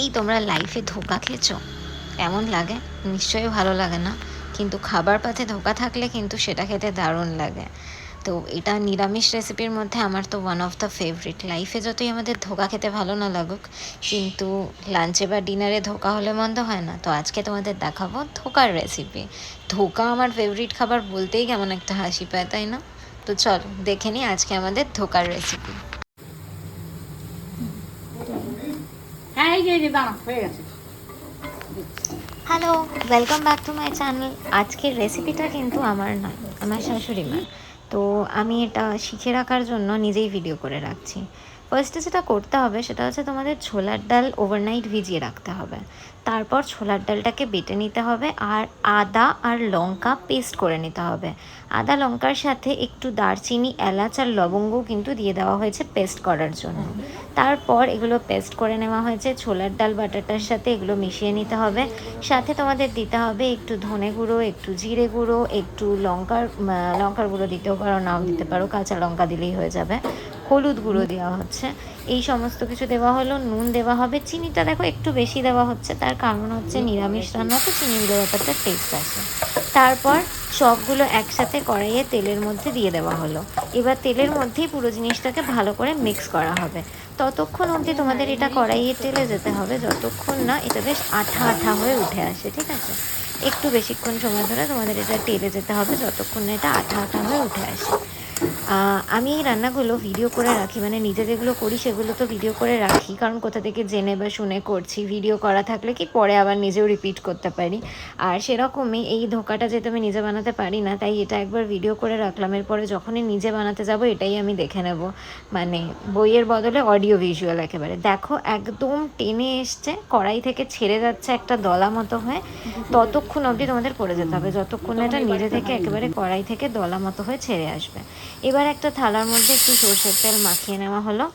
এই তোমরা লাইফে ধোকা খেয়েছো? কেমন লাগে, নিশ্চয়ই ভালো লাগে না। কিন্তু খাবার পাতে ধোকা থাকলে কিন্তু সেটা খেতে দারুণ লাগে। তো এটা নিরামিষ রেসিপির মধ্যে আমার তো ওয়ান অফ দ্য ফেভারিট লাইফে যতই আমাদের ধোকা খেতে ভালো না লাগুক, কিন্তু লাঞ্চে বা ডিনারে ধোকা হলে মন্দ হয় না। তো আজকে তোমাদের দেখাবো ধোকার রেসিপি ধোকা আমার ফেভারিট খাবার বলতেই কেমন একটা হাসি পায়, তাই না? তো চলো, দেখে নিই আজকে আমাদের ধোকার রেসিপি হ্যাঁ হয়ে hello welcome back to my channel আজকের রেসিপিটা কিন্তু আমার নয় আমার শাশুড়ি মা তো আমি এটা শিখে রাখার জন্য নিজেই ভিডিও করে রাখছি। ফার্স্টে যেটা করতে হবে সেটা হচ্ছে তোমাদের ছোলার ডাল ওভারনাইট ভিজিয়ে রাখতে হবে। তারপর ছোলার ডালটাকে বেটে নিতে হবে আর আদা আর লঙ্কা পেস্ট করে নিতে হবে। আদা, লঙ্কার সাথে একটু দারচিনি, এলাচ আর লবঙ্গ কিন্তু দিয়ে দেওয়া হয়েছে পেস্ট করার জন্য। তারপর এগুলো পেস্ট করে নেওয়া হয়েছে। ছোলার ডাল বাটাটার সাথে এগুলো মিশিয়ে নিতে হবে। সাথে তোমাদের দিতে হবে একটু ধনে গুঁড়ো, একটু জিরে গুঁড়ো, একটু লঙ্কার লঙ্কার গুঁড়ো দিতেও পারো, নাও দিতে পারো, কাঁচা লঙ্কা দিলেই হয়ে যাবে। হলুদ গুঁড়ো দেওয়া হচ্ছে। এই সমস্ত কিছু দেওয়া হলো, নুন দেওয়া হবে, চিনিটা দেখো একটু বেশি দেওয়া হচ্ছে, তার কারণ হচ্ছে নিরামিষ রান্না, তো চিনি দিলে ব্যাপারটা টেস্ট আসে। তারপর সবগুলো একসাথে কড়াইয়ে তেলের মধ্যে দিয়ে দেওয়া হলো। এবার তেলের মধ্যেই পুরো জিনিসটাকে ভালো করে মিক্স করা হবে। ততক্ষণ অবধি তোমাদের এটা কড়াইয়ে তেলে যেতে হবে, যতক্ষণ না এটা বেশ আঠা আঠা হয়ে উঠে আসে, ঠিক আছে? একটু বেশিক্ষণ সময় ধরে তোমাদের এটা টেলে যেতে হবে, যতক্ষণ না এটা আঠা আঠা হয়ে উঠে আসে। আমি এই রান্নাগুলো ভিডিও করে রাখি মানে নিজে যেগুলো করি সেগুলো তো ভিডিও করে রাখি, কারণ কোথা থেকে জেনে বা শুনে করছি। ভিডিও করা থাকলে কি পরে আবার নিজেও রিপিট করতে পারি। আর সেরকমই এই ধোকাটা যেহেতু আমি নিজে বানাতে পারি না, তাই এটা একবার ভিডিও করে রাখলাম। এরপরে যখনই নিজে বানাতে যাব, এটাই আমি দেখে নেব। মানে বইয়ের বদলে অডিও ভিজুয়াল একেবারে। দেখো, একদম টেনে এসছে, কড়াই থেকে ছেড়ে যাচ্ছে একটা দলা মতো হয়ে। ততক্ষণ অবধি তোমাদের করে যেতে হবে। যতক্ষণ এটা নিজে থেকে একেবারে কড়াই থেকে দলা মতো হয়ে ছেড়ে আসবে। এবার একটা থালার মধ্যে একটু সর্ষের তেল মাখিয়ে নেওয়া হলো।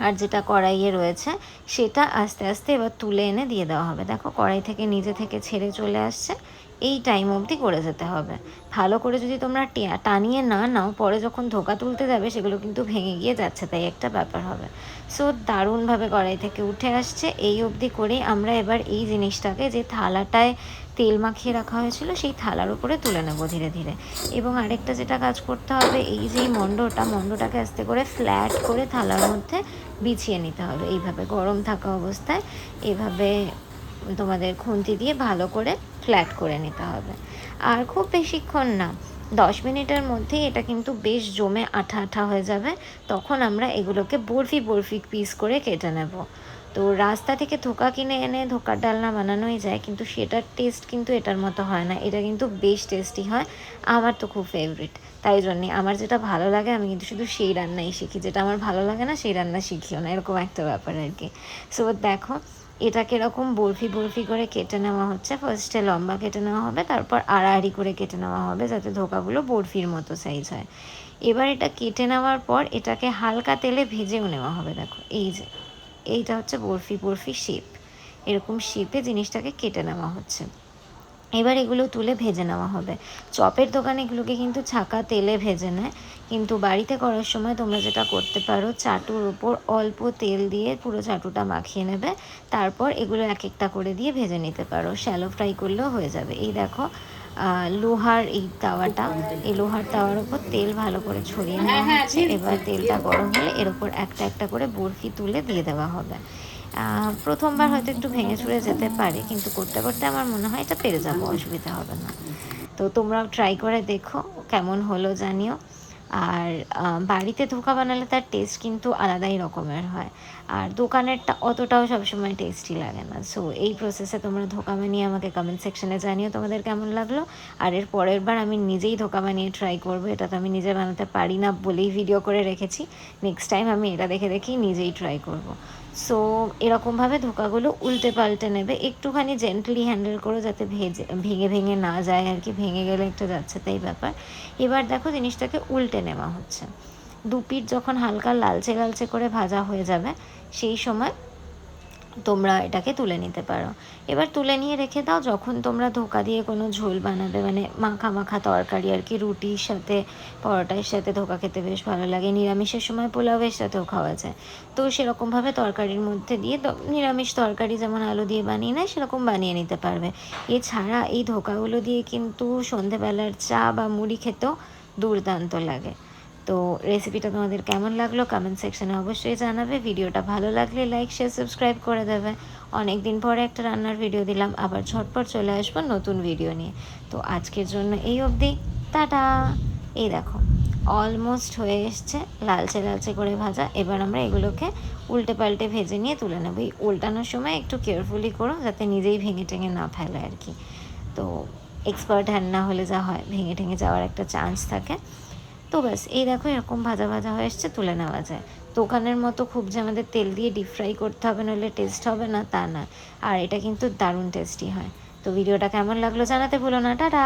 আর যেটা কড়াইয়ে রয়েছে, সেটা আস্তে আস্তে এবার তুলে এনে দিয়ে দেওয়া হবে। দেখো, কড়াই থেকে নিজে থেকে ছেড়ে চলে আসছে। এই টাইম অবধি করে যেতে হবে। ভালো করে যদি তোমরা টানিয়ে না নাও, পরে যখন ধোকা তুলতে যাবে, সেগুলো কিন্তু ভেঙে গিয়ে যাচ্ছে, তাই একটা ব্যাপার হবে। সো দারুণভাবে কড়াই থেকে উঠে আসছে। এই অবধি করে আমরা এবার এই জিনিসটাকে যে থালাটায় তেল মাখিয়ে রাখা হয়েছিল, সেই থালার উপরে তুলে নেব ধীরে ধীরে। এবং আরেকটা যেটা কাজ করতে হবে, এই যে মণ্ডটা, মণ্ডটাকে আস্তে করে ফ্ল্যাট করে থালার মধ্যে বিছিয়ে নিতে হবে। এইভাবে গরম থাকা অবস্থায় এভাবে তোমাদের খুন্তি দিয়ে ভালো করে ফ্ল্যাট করে নিতে হবে। আর খুব বেশিক্ষণ না, দশ মিনিটের মধ্যেই এটা কিন্তু বেশ জমে আঠা আঠা হয়ে যাবে। তখন আমরা এগুলোকে বরফি বরফি পিস করে কেটে নেব। তো রাস্তা থেকে ধোকা কিনে এনে ধোকার ডালনা বানানোই যায়, কিন্তু সেটার টেস্ট কিন্তু এটার মতো হয় না। এটা কিন্তু বেশ টেস্টি হয়। আমার তো খুব ফেভারিট তাই জন্যে আমার যেটা ভালো লাগে, আমি কিন্তু শুধু সেই রান্নাই শিখি। যেটা আমার ভালো লাগে না, সেই রান্না শিখিও না। এরকম একটা ব্যাপার আর কি। সো দেখো এটাকে এরকম বরফি বরফি করে কেটে নেওয়া হচ্ছে। ফার্স্টে লম্বা কেটে নেওয়া হবে, তারপর আড়াআড়ি করে কেটে নেওয়া হবে, যাতে ধোকাগুলো বরফির মতো সাইজ হয়। এবার এটা কেটে নেওয়ার পর এটাকে হালকা তেলে ভেজেও নেওয়া হবে, দেখো। এই যে। এইটা হচ্ছে বরফি বরফি শেপ এরকম শেপে জিনিসটাকে কেটে নেওয়া হচ্ছে। এবার এগুলো তুলে ভেজে নেওয়া হবে। চপের দোকানে এগুলোকে কিন্তু ছাকা তেলে ভেজে নেয়। কিন্তু বাড়িতে করার সময় তোমরা যেটা করতে পারো, চাটুর ওপর অল্প তেল দিয়ে পুরো চাটুটা মাখিয়ে নেবে। তারপর এগুলো এক একটা করে দিয়ে ভেজে নিতে পারো। শ্যালো ফ্রাই করলেও হয়ে যাবে। এই দেখো লোহার এই তাওয়াটা এই লোহার তাওয়ার উপর তেল ভালো করে ছড়িয়ে নেওয়া হচ্ছে। এবার তেলটা গরম হলে এর উপর একটা একটা করে বরফি তুলে দিয়ে দেওয়া হবে। প্রথমবার হয়তো একটু ভেঙে চুড়ে যেতে পারে কিন্তু করতে করতে আমার মনে হয় এটা পেরে যাব অসুবিধা হবে না। তো তোমরাও ট্রাই করে দেখো কেমন হলো জানিও। আর বাড়িতে ধোকা বানালে তার টেস্ট কিন্তু আলাদাই রকমের হয়। আর দোকানেরটা অতটাও সবসময় টেস্টি লাগে না। সো এই প্রসেসে তোমরা ধোকা বানিয়ে আমাকে কমেন্ট সেকশনে জানিও তোমাদের কেমন লাগল। আর এর পরের বার আমি নিজেই ধোকা বানিয়ে ট্রাই করব। এটা তো আমি নিজে বানাতে পারি না বলেই ভিডিও করে রেখেছি। নেক্সট টাইম আমি এটা দেখে দেখেই নিজেই ট্রাই করব। সো এরকমভাবে ধোকাগুলো উল্টে পাল্টে নেবে। একটুখানি জেন্টলি হ্যান্ডেল করো যাতে ভেজে, ভেঙে ভেঙে না যায় আর কি, ভেঙে গেলে একটু যাচ্ছে তাই ব্যাপার। এবার দেখো জিনিসটাকে উল্টে নেওয়া হচ্ছে। দুপিট যখন হালকা লালচে লালচে করে ভাজা হয়ে যাবে, সেই সময় তোমরা এটাকে তুলে নিতে পারো। এবার তুলে নিয়ে রেখে দাও, যখন তোমরা ধোকা দিয়ে কোনো ঝোল বানাবে মানে মাখা মাখা তরকারি আর কি, রুটির সাথে, পরোটার সাথে ধোকা খেতে বেশ ভালো লাগে। নিরামিষের সময় পোলাওয়ের সাথেও খাওয়া যায়। তো সেরকমভাবে তরকারির মধ্যে দিয়ে নিরামিষ তরকারি যেমন আলু দিয়ে বানিয়ে নেয়, সেরকম বানিয়ে নিতে পারবে। এছাড়া এই ধোকাগুলো দিয়ে কিন্তু সন্ধেবেলার চা বা মুড়ি খেতেও দুর্দান্ত লাগে। তো রেসিপিটা তোমাদের কেমন লাগল কমেন্ট সেকশনে অবশ্যই জানাবে। ভিডিওটা ভালো লাগলে লাইক শেয়ার সাবস্ক্রাইব করে দেবে। অনেক দিন পরে একটা রান্নার ভিডিও দিলাম, আবার ঝটপট চলে আসব নতুন ভিডিও নিয়ে। তো আজকের জন্য এই অবধি। টাটা! এই দেখো অলমোস্ট হয়ে এসছে, লালচে লালচে করে ভাজা। এবার আমরা এগুলোকে উল্টে পাল্টে ভেজে নিয়ে তুলে নেব। এই উল্টানোর সময় একটু কেয়ারফুলি করো, যাতে নিজেই ভেঙে টেঙে না ফেলে আর কি। তো এক্সপার্ট হ্যান্ড না হলে যা হয়, ভেঙে ঠেঙে যাওয়ার একটা চান্স থাকে। তো ব্যাস, এই দেখো এরকম ভাজা ভাজা হয়ে এসছে, তুলে নেওয়া যায়। দোকানের মতো খুব যে আমাদের তেল দিয়ে ডিপ ফ্রাই করতে হবে, নইলে টেস্ট হবে না, তা না। আর এটা কিন্তু দারুণ টেস্টি হয়। তো ভিডিওটা কেমন লাগল জানাতে ভুলো না, টাটা!